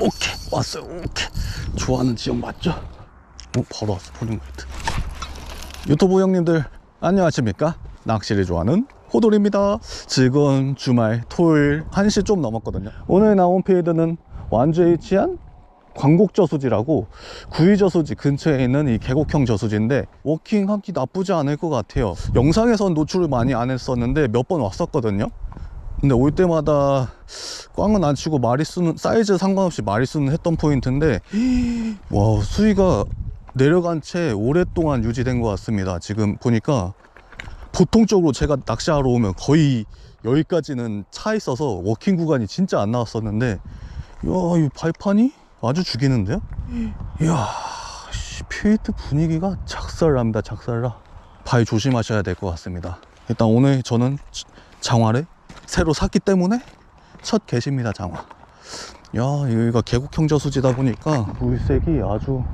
오케이 왔어요. 오케이. 좋아하는 지역 맞죠? 어, 바로 왔어 폴링웨이트 유튜브 형님들 안녕하십니까? 낚시를 좋아하는 호돌입니다. 즐거운 주말 토요일 1시 좀 넘었거든요. 오늘 나온 필드는 완주에 위치한 광곡저수지라고 구이저수지 근처에 있는 이 계곡형 저수지인데 워킹하기 나쁘지 않을 것 같아요. 영상에선 노출을 많이 안 했었는데 몇 번 왔었거든요 근데 올 때마다 꽝은 안 치고 마리수는 사이즈 상관없이 마리수는 했던 포인트인데 와 수위가 내려간 채 오랫동안 유지된 것 같습니다. 지금 보니까 보통적으로 제가 낚시하러 오면 거의 여기까지는 차 있어서 워킹 구간이 진짜 안 나왔었는데 이야 이 발판이 아주 죽이는데요? 이야 씨, 필드 분위기가 작살납니다 작살나. 발 조심하셔야 될 것 같습니다. 일단 오늘 저는 장화를 새로 샀기 때문에 첫 개시입니다 장화. 야 여기가 계곡 형 저수지다 보니까 물색이 아주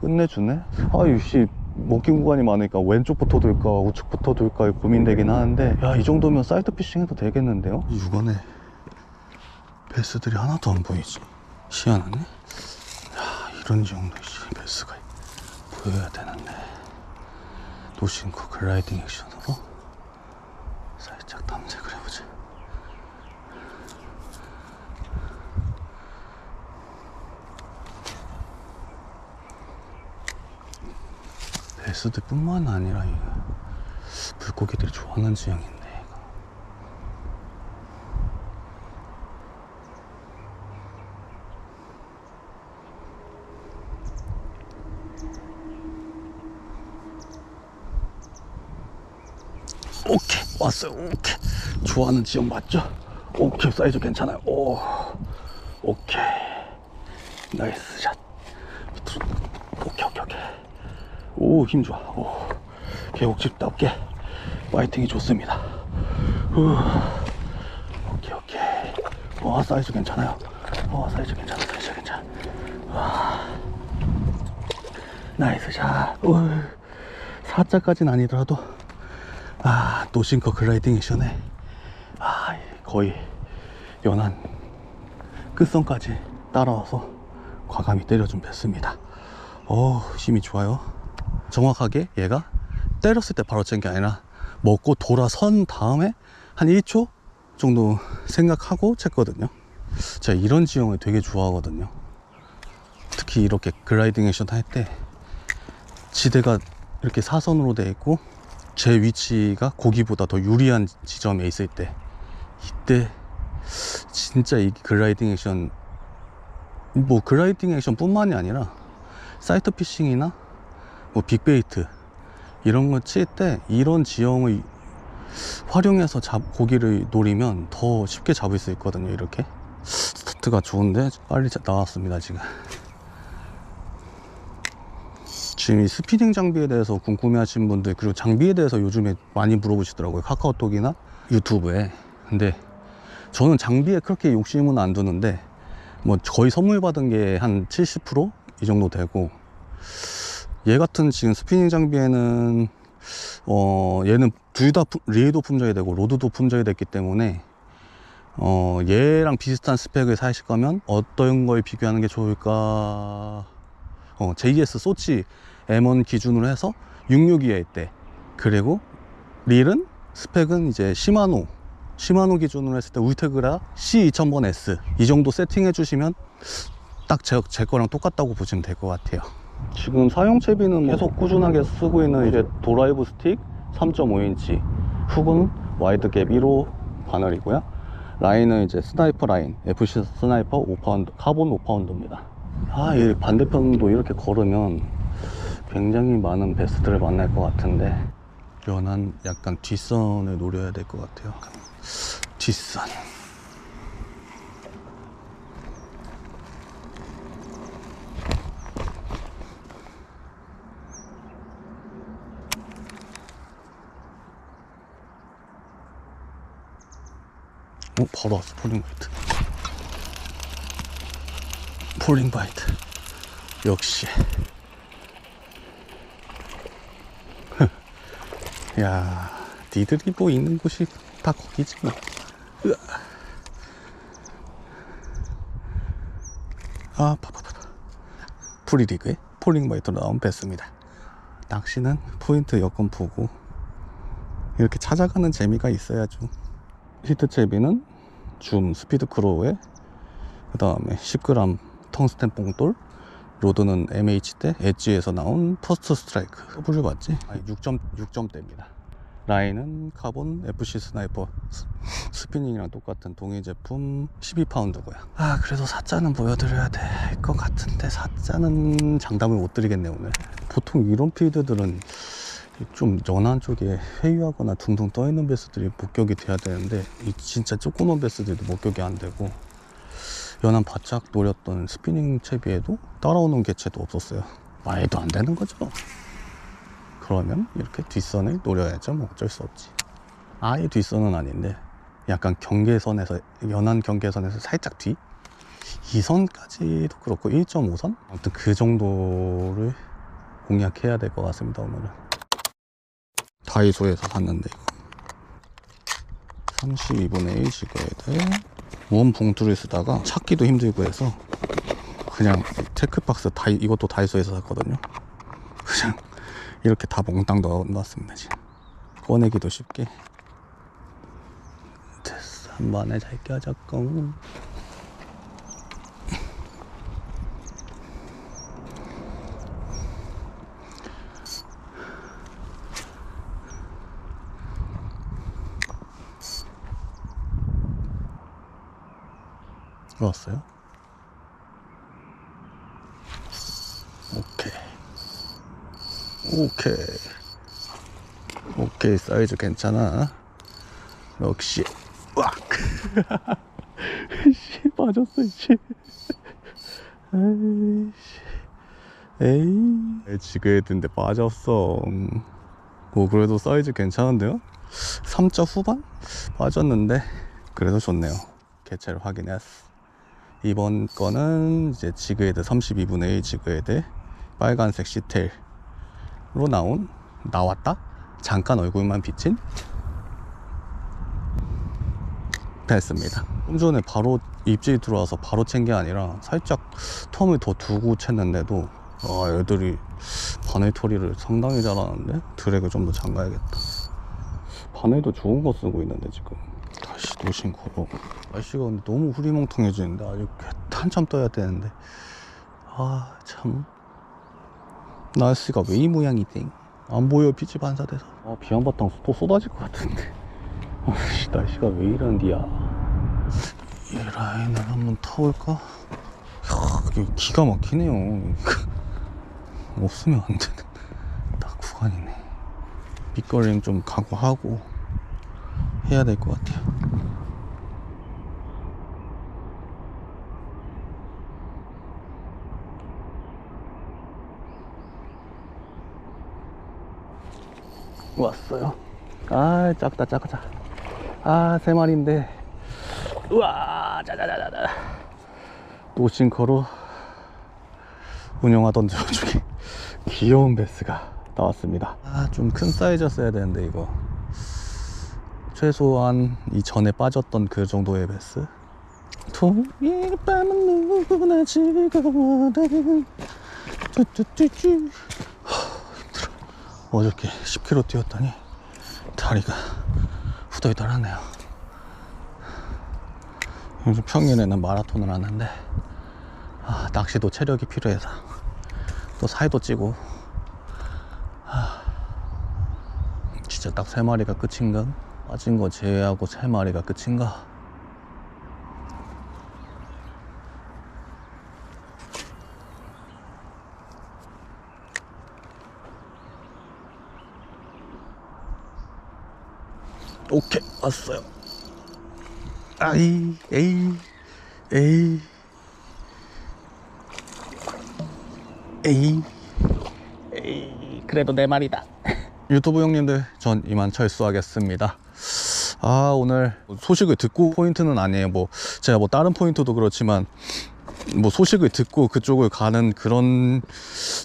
끝내주네. 아유씨 먹기 구간이 많으니까 왼쪽부터 돌까 우측부터 돌까 고민되긴 하는데 야 이 정도면 사이드 피싱 해도 되겠는데요? 이 육안에 베스들이 하나도 안 보이지. 희한하네. 야 이런 정도 씨 베스가 보여야 되는데. 노싱크 글라이딩 액션으로 살짝 탐색을 해보자 베스들 뿐만 아니라 이 물고기들이 좋아하는 지형인데 이거. 오케이 왔어요. 오케이. 좋아하는 지역 맞죠? 오케이. 사이즈 괜찮아요. 오. 오케이. 나이스 샷. 오케이 오케이 오케이. 오 힘 좋아. 오. 계곡집답게 파이팅이 좋습니다. 후. 오케이 오케이. 와 사이즈 괜찮아요. 와 사이즈 괜찮아 사이즈 괜찮아. 와. 나이스 샷. 오. 사자까지는 아니더라도 아 노싱커 글라이딩 액션에. 아 거의 연한 끝선까지 따라와서 과감히 때려준 뺐습니다. 어 힘이 좋아요. 정확하게 얘가 때렸을 때 바로 챈게 아니라 먹고 돌아선 다음에 한 1초 정도 생각하고 챘거든요. 제가 이런 지형을 되게 좋아하거든요. 특히 이렇게 글라이딩 액션 할 때 지대가 이렇게 사선으로 돼 있고 제 위치가 고기보다 더 유리한 지점에 있을 때 이때 진짜 이 글라이딩 액션 뭐 글라이딩 액션 뿐만이 아니라 사이트 피싱이나 뭐 빅베이트 이런 거 칠 때 이런 지형을 활용해서 잡, 고기를 노리면 더 쉽게 잡을 수 있거든요 이렇게. 스타트가 좋은데 빨리 자- 나왔습니다 지금 지금 이 스피닝 장비에 대해서 궁금해하신 분들 그리고 장비에 대해서 요즘에 많이 물어보시더라고요. 카카오톡이나 유튜브에. 근데 저는 장비에 그렇게 욕심은 안 두는데 뭐 거의 선물 받은 게 한 70%이 정도 되고 얘 같은 지금 스피닝 장비에는 어 얘는 둘 다 리에도 품절이 되고 로드도 품절이 됐기 때문에 어 얘랑 비슷한 스펙을 사실 거면 어떤 걸 비교하는 게 좋을까 어 JS 소치 M1 기준으로 해서 662일 때 그리고 릴은 스펙은 이제 시마노 시마노 기준으로 했을 때 울테그라 C2000번 S. 이 정도 세팅해 주시면 딱제 제 거랑 똑같다고 보시면 될 것 같아요. 지금 사용 채비는 계속 꾸준하게 쓰고 있는 이제 도라이브 스틱 3.5인치. 훅은 와이드갭 1호 바늘이고요. 라인은 이제 스나이퍼 라인 FC 스나이퍼 5파운드 카본 5파운드입니다 아 이 반대편도 이렇게 걸으면 굉장히 많은 베스트를 만날 것 같은데. 연한 약간 뒷선을 노려야 될 것 같아요. 뒷선. 어, 바로 왔어, 폴링바이트. 폴링 바이트. 역시. 야, 니들이 뭐 있는 곳이 다 거기지 뭐. 아, 파파파. 프리리그에 폴링 바이트로 나온 베스입니다. 낚시는 포인트 여건 보고 이렇게 찾아가는 재미가 있어야죠. 히트 채비는 줌 스피드 크로우에 그 다음에 10g 텅스텐 뽕돌 로드는 MH대 엣지에서 나온 퍼스트 스트라이크. W 맞지? 아니 6점, 6점대입니다. 라인은 카본 FC 스나이퍼 스- 스피닝이랑 똑같은 동일 제품 12파운드고요. 아 그래도 사자는 보여드려야 될 것 같은데 사자는 장담을 못 드리겠네 오늘. 보통 이런 필드들은 좀 연한 쪽에 회유하거나 둥둥 떠있는 베스들이 목격이 돼야 되는데 이 진짜 조그만 베스들도 목격이 안 되고 연한 바짝 노렸던 스피닝 채비에도 따라오는 개체도 없었어요. 말도 안 되는 거죠. 그러면 이렇게 뒷선을 노려야죠. 뭐 어쩔 수 없지. 아예 뒷선은 아닌데 약간 경계선에서 연한 경계선에서 살짝 뒤? 2선까지도 그렇고 1.5선? 아무튼 그 정도를 공략해야 될 것 같습니다 오늘은. 다이소에서 샀는데 이거. 32분의 1 지거에다 원 봉투를 쓰다가 찾기도 힘들고 해서 그냥 테크박스 다이 이것도 다이소에서 샀거든요. 그냥 이렇게 다 몽땅 넣어놨습니다 지금. 꺼내기도 쉽게. 됐어 한 번에 잘 껴졌고 왔어요? 오케이. 오케이. 오케이 사이즈 괜찮아. 역시 왁 씨, 빠졌어 씨. 에이씨. 에이. 지그헤드인데 빠졌어. 음. 뭐 그래도 사이즈 괜찮은데요? 3자 후반? 빠졌는데 그래도 좋네요. 개체를 확인했어 이번 거는 이제 지그헤드 32분의 1 지그헤드 빨간색 시텔로 나온 나왔다? 잠깐 얼굴만 비친? 됐습니다. 좀 전에 바로 입질이 들어와서 바로 챈 게 아니라 살짝 텀을 더 두고 챘는데도 아 애들이 바늘 토리를 상당히 잘하는데 드랙을 좀 더 잠가야겠다. 바늘도 좋은 거 쓰고 있는데 지금 노신코로. 날씨가 근데 너무 흐리멍텅해지는데 아직 한참 떠야 되는데. 아 참. 날씨가 왜 이 모양이지 안 보여 빛이 반사돼서. 아 비 한 바탕 또 쏟아질 것 같은데. 아씨 날씨가 왜 이런디야. 이 라인을 한번 타볼까? 야, 이게 기가 막히네요. 없으면 안 되는. 딱 구간이네. 밑거리는 좀 각오하고 해야 될 것 같아요 왔어요. 아 작다 작다 아세 마리인데. 우와 짜자자자자. 노싱커로 운영하던 중에 귀여운 베스가 나왔습니다. 아 좀 큰 사이즈였어야 되는데 이거. 최소한 이전에 빠졌던 그 정도의 베스. 토요일 밤은 누구나 즐거워하는 쭈쭈쭈쭈 어저께 10km 뛰었더니 다리가 후덜덜하네요 요즘 평일에는 마라톤을 하는데 아, 낚시도 체력이 필요해서 또 살도 찌고 아, 진짜 딱 세 마리가 끝인가? 빠진 거 제외하고 세 마리가 끝인가? 오케이 왔어요. 아이 에이 에이 에이. 에이 그래도 내 말이다. 유튜브 형님들 전 이만 철수하겠습니다. 아 오늘 소식을 듣고 포인트는 아니에요. 뭐 제가 뭐 다른 포인트도 그렇지만 뭐 소식을 듣고 그쪽을 가는 그런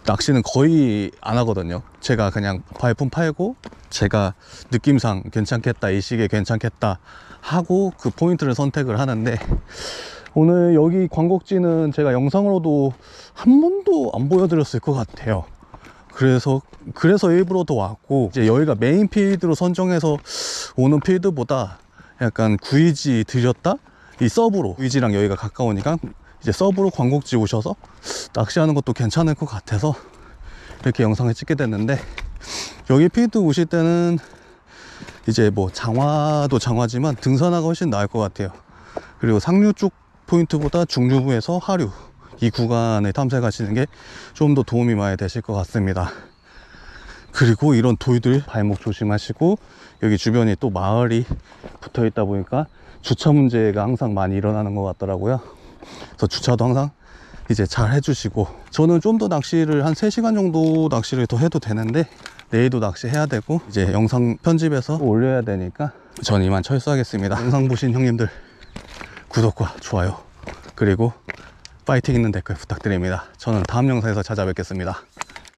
낚시는 거의 안 하거든요. 제가 그냥 발품 팔고 제가 느낌상 괜찮겠다 이 시기에 괜찮겠다 하고 그 포인트를 선택을 하는데 오늘 여기 광곡지는 제가 영상으로도 한 번도 안 보여드렸을 것 같아요. 그래서 그래서 일부러 더 왔고 이제 여기가 메인 필드로 선정해서 오는 필드보다 약간 구이지 들렸다 이 서브로 구이지랑 여기가 가까우니까 이제 서브로 광곡지 오셔서 낚시하는 것도 괜찮을 것 같아서 이렇게 영상을 찍게 됐는데 여기 필드 오실 때는 이제 뭐 장화도 장화지만 등산화가 훨씬 나을 것 같아요. 그리고 상류 쪽 포인트보다 중류부에서 하류 이 구간에 탐색하시는 게 좀 더 도움이 많이 되실 것 같습니다. 그리고 이런 돌들 발목 조심하시고 여기 주변이 또 마을이 붙어 있다 보니까 주차 문제가 항상 많이 일어나는 것 같더라고요. 그래서 주차도 항상 이제 잘 해주시고 저는 좀 더 낚시를 한 3시간 정도 낚시를 더 해도 되는데 내일도 낚시해야 되고 이제 영상 편집해서 올려야 되니까 전 이만 철수하겠습니다. 영상 보신 형님들 구독과 좋아요 그리고 파이팅 있는 댓글 부탁드립니다. 저는 다음 영상에서 찾아뵙겠습니다.